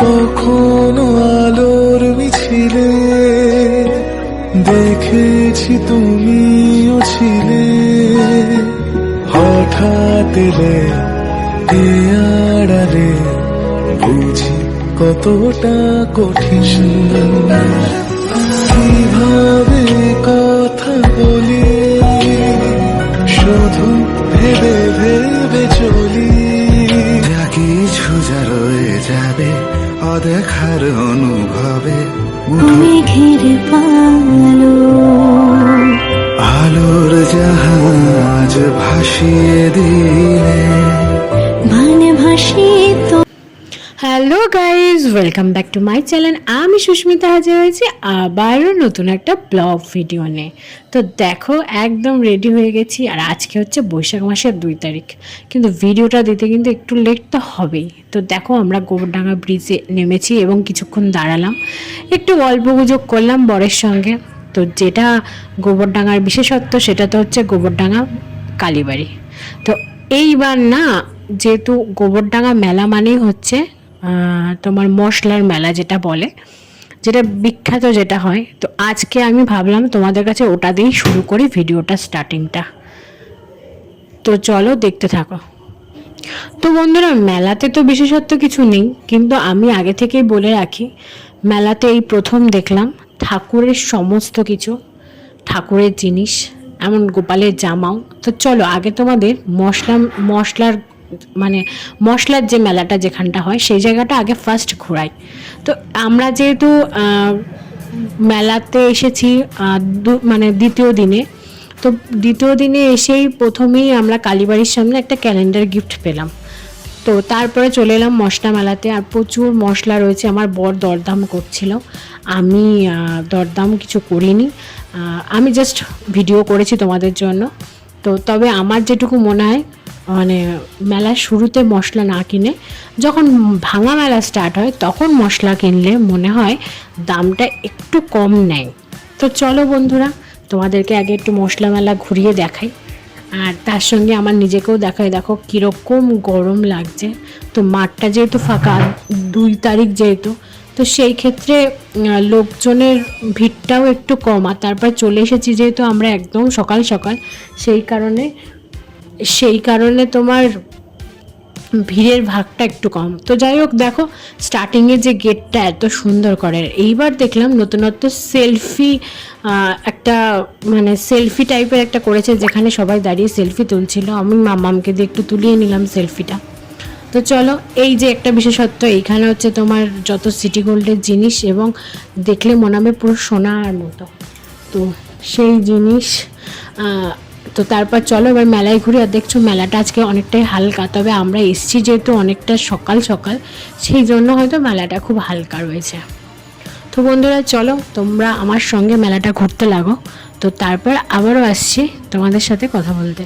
কখনো আলোর মিছিলে দেখেছি তুমিও ছিলে। হঠাৎ এলে আড়ালে বুঝি কতটা কঠিন। কীভাবে ভাসিয়ে দিলে। মানে তো hello guys welcome back to my channel আমি সুস্মিতা হাজির হয়েছি আবারও নতুন একটা ব্লগ ভিডিও নিয়ে। তো দেখো, একদম রেডি হয়ে গেছি। আর আজকে হচ্ছে বৈশাখ মাসের দুই তারিখ। কিন্তু ভিডিওটা দিতে কিন্তু একটু লেট তো হবেই। তো দেখো, আমরা গোবরডাঙ্গা ব্রিজে নেমেছি এবং কিছুক্ষণ দাঁড়ালাম। একটু গল্প গুজব করলাম বরের সঙ্গে। তো যেটা গোবরডাঙ্গার বিশেষত্ব, সেটা তো হচ্ছে গোবরডাঙ্গা কালীবাড়ি। তো এইবার না, যেহেতু গোবরডাঙ্গা মেলা মানেই হচ্ছে তোমার মশলার মেলা যেটা বলে, যেটা বিখ্যাত যেটা হয়, তো আজকে আমি ভাবলাম তোমাদের কাছে ওটা দিয়েই শুরু করি ভিডিওটা, স্টার্টিংটা। তো চলো দেখতে থাকো। তো বন্ধুরা, মেলাতে তো বিশেষত্ব কিছু নেই, কিন্তু আমি আগে থেকেই বলে রাখি, মেলাতে এই প্রথম দেখলাম ঠাকুরের সমস্ত কিছু, ঠাকুরের জিনিস এমন গোপালের জামাও। তো চলো, আগে তোমাদের মশলা, মশলার মানে মশলার যে মেলাটা যেখানটা হয়, সেই জায়গাটা আগে ফার্স্ট ঘোরাই। তো আমরা যেহেতু মেলাতে এসেছি মানে দ্বিতীয় দিনে, তো দ্বিতীয় দিনে এসেই প্রথমেই আমরা কালীবাড়ির সামনে একটা ক্যালেন্ডার গিফট পেলাম। তো তারপরে চলে এলাম মশলা মেলাতে, আর প্রচুর মশলা রয়েছে, আমার বর দরদাম করছিল। আমি দরদাম কিছু করিনি। আমি জাস্ট ভিডিও করেছি তোমাদের জন্য। তো তবে আমার যেটুকু মনে হয় মানে মেলার শুরুতে মশলা না কিনে, যখন ভাঙা মেলা স্টার্ট হয়, তখন মশলা কিনলে মনে হয় দামটা একটু কম নেয়। তো চলো বন্ধুরা, তোমাদেরকে আগে একটু মশলা মেলা ঘুরিয়ে দেখাই। আর তার সঙ্গে আমার নিজেকেও দেখায় দেখো কীরকম গরম লাগছে। তো মাঠটা যেহেতু ফাঁকা, দুই তারিখ যেহেতু তো সেই ক্ষেত্রে লোকজনের ভিড়টাও একটু কম। আর তারপর চলে এসেছি যেহেতু আমরা একদম সকাল সকাল, সেই কারণে সেই কারণে তোমার ভিড়ের ভাগটা একটু কম। তো যাই হোক, দেখো স্টার্টিংয়ে যে গেটটা এত সুন্দর করে, এইবার দেখলাম নতুনত্ব সেলফি একটা মানে সেলফি টাইপের একটা করেছে, যেখানে সবাই দাঁড়িয়ে সেলফি তুলছিল। আমি মামামকে দিয়ে একটু তুলিয়ে নিলাম সেলফিটা তো চলো, এই যে একটা বিশেষত্ব, এইখানে হচ্ছে তোমার যত সিটি গোল্ডের জিনিস এবং দেখলে মনে হবে পুরো সোনার মতো। তো সেই জিনিস তো তারপর চলো এবার মেলায় ঘুরে। আর দেখছ, মেলাটা আজকে অনেকটাই হালকা, তবে আমরা এসছি যেহেতু অনেকটা সকাল সকাল, সেই জন্য হয়তো মেলাটা খুব হালকা রয়েছে। তো বন্ধুরা, চলো, তোমরা আমার সঙ্গে মেলাটা ঘুরতে লাগো। তো তারপর আবারও আসছি তোমাদের সাথে কথা বলতে।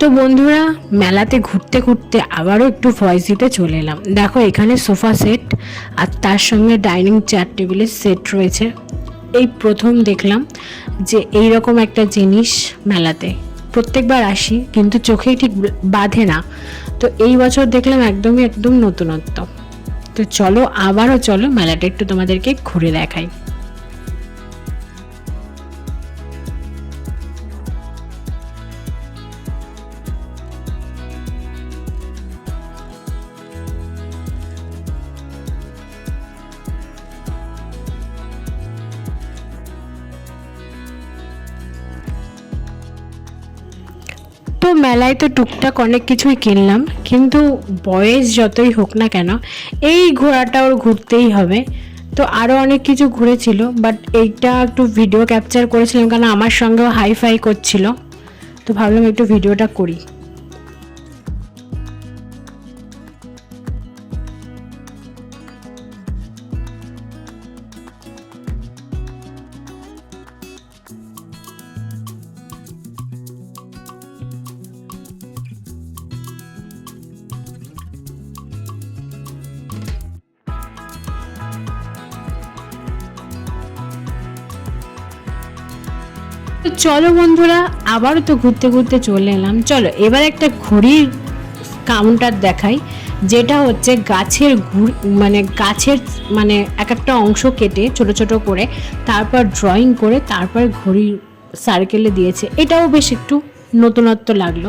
তো বন্ধুরা, মেলাতে ঘুরতে ঘুরতে আবারও একটু ভয়েস দিতে চলে এলাম। দেখো, এখানে সোফা সেট আর তার সঙ্গে ডাইনিং চেয়ার টেবিলের সেট রয়েছে। এই প্রথম দেখলাম যে এই রকম একটা জিনিস মেলাতে। প্রত্যেকবার আসি, কিন্তু চোখেই ঠিক বাঁধে না। তো এই বছর দেখলাম একদমই একদম নতুনত্ব। তো চলো, আবারও চলো, মেলাটা একটু তোমাদেরকে ঘুরে দেখাই। তো মেলায় তো টুকটাক অনেক কিছুই কিনলাম, কিন্তু বয়স যতই হোক না কেন, এই ঘোরাটা ওর ঘুরতেই হবে। তো আরও অনেক কিছু ঘুরেছিল বাট এইটা একটু ভিডিও ক্যাপচার করেছিলাম কারণ আমার সঙ্গেও হাই ফাই করছিল। তো ভাবলাম একটু ভিডিওটা করি। তো চলো বন্ধুরা, আবারও তো ঘুরতে ঘুরতে চলে এলাম। চলো, এবার একটা ঘড়ির কাউন্টার দেখাই, যেটা হচ্ছে গাছের ঘুর মানে গাছের মানে এক একটা অংশ কেটে ছোট ছোট করে, তারপর ড্রয়িং করে, তারপর ঘড়ির সার্কেলে দিয়েছে। এটাও বেশ একটু নতুনত্ব লাগল।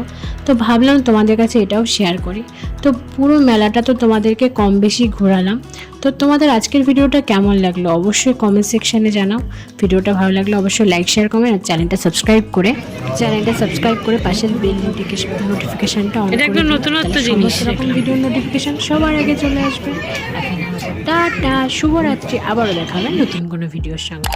তো ভাবলাম তোমাদের কাছে এটাও শেয়ার করি। তো পুরো মেলাটা তো তোমাদেরকে কম বেশি ঘোরালাম। তো তোমাদের আজকের ভিডিওটা কেমন লাগল অবশ্যই কমেন্ট সেকশানে জানাও। ভিডিওটা ভালো লাগলে অবশ্যই লাইক শেয়ার কমেন্ট আর চ্যানেলটা সাবস্ক্রাইব করে। চ্যানেলটা সাবস্ক্রাইব করে পাশের বেল নোটিফিকেশন নোটিফিকেশনটা অন একটা নতুনত্ব জিনিস। রকম ভিডিও নোটিফিকেশান সবার আগে চলে আসবে। টাটা শুভরাত্রি। আবারও দেখা হবে নতুন কোনো ভিডিওর সঙ্গে।